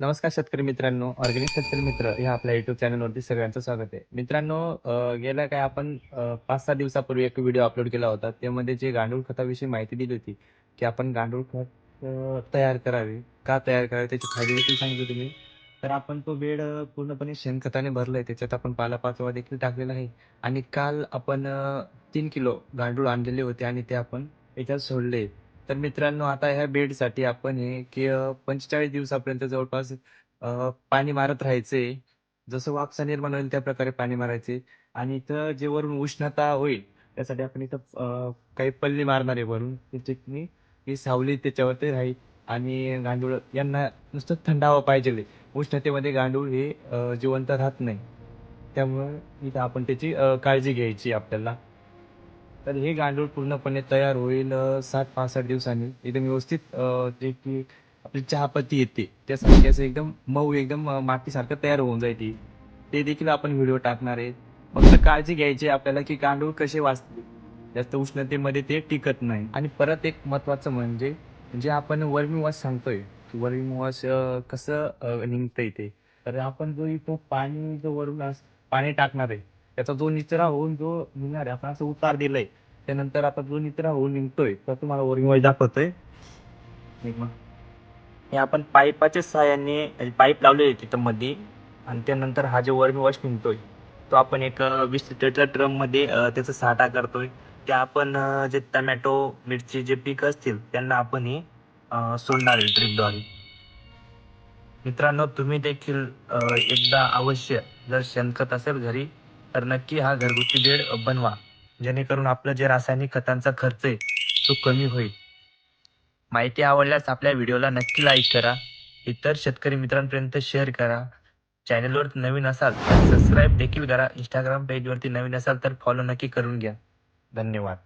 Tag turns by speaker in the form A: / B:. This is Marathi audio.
A: नमस्कार शेतकरी मित्रांनो ऑर्गॅनिक शेतकरी मित्र ह्या आपल्या युट्यूब चॅनलवरती सगळ्यांचं स्वागत आहे. मित्रांनो गेल्या काय आपण पाच सहा दिवसापूर्वी एक व्हिडिओ अपलोड केला होता. त्यामध्ये जे गांडूळ खताविषयी माहिती दिली होती की आपण गांडूळ खत तयार करावे. का तयार करावे? त्याचे फायदे देखील सांगितले तुम्ही तर आपण तो बेड पूर्णपणे शेणखताने भरलाय. त्याच्यात आपण पालापाचोळा देखील टाकलेला आहे. आणि काल आपण तीन किलो गांडूळ आणलेले होते आणि ते आपण याच्यात सोडले. तर मित्रांनो आता ह्या बेडसाठी आपण हे की पंचेचाळीस दिवसापर्यंत जवळपास अ, पाणी मारत राहायचे. जसं वापसा निर्माण होईल त्या प्रकारे पाणी मारायचे. आणि इथं जे वरून उष्णता होईल त्यासाठी आपण इथं अ, काही पल्ली मारणार आहे वरून. त्याची ही सावली त्याच्यावरती राहील. आणि गांडूळ यांना नुसतं थंडावा पाहिजे. उष्णतेमध्ये गांडूळ हे अ, जिवंत राहत नाही. त्यामुळे इथं आपण त्याची अ, काळजी घ्यायची आपल्याला. तर हे गांडूळ पूर्णपणे तयार होईल सात पाच सात दिवसांनी. एकदम व्यवस्थित जे की आपली चहापत्ती येते त्यासाठी असं एकदम मऊ एकदम मातीसारखं तयार होऊन जाईल ते. देखील आपण व्हिडिओ टाकणार आहे. फक्त काळजी घ्यायची आपल्याला की गांडूळ कसे वाचते. जास्त उष्णतेमध्ये ते टिकत नाही. आणि परत एक महत्वाचं म्हणजे जे आपण वर्मी वॉश सांगतोय वर्मी वॉश कसं निघतं निघतंय ते. तर आपण जो तो पाणी जो वरून अस- पाणी टाकणार आहे त्याचा जो निचरा होऊन जो निघणार आहे आपण असं उतार दिलंय त्यानंतर आता जो निचरा होऊन निघतोय तर तुम्हाला वर्मी वाईज दाखवतोय. हे हे आपण पाईपाच्या सहाय्याने पाईप लावलेले तिथं मध्ये आणि त्यानंतर हा जो वर्मी वॉश निघतोय तो आपण एक वीस लिटरच्या ड्रममध्ये त्याचा साठा करतोय. ते आपण जे टमॅटो मिरची जे पीक असतील त्यांना आपण हे सोडणार आहे ड्रिपद्वारे मित्रांनो तुम्ही देखील एकदा अवश्य जर शेणखत असेल घरी तर नक्की हा घरगुती बेड बनवा जेणेकरून आपलं जे रासायनिक खतांचा खर्च आहे तो कमी होईल. माहिती आवडल्यास आपल्या व्हिडिओला नक्की लाईक करा. इतर शेतकरी मित्रांपर्यंत शेअर करा. चॅनलवर नवीन असाल तर सबस्क्राईब देखील करा. इंस्टाग्राम पेजवरती नवीन असाल तर फॉलो नक्की करून घ्या. धन्यवाद.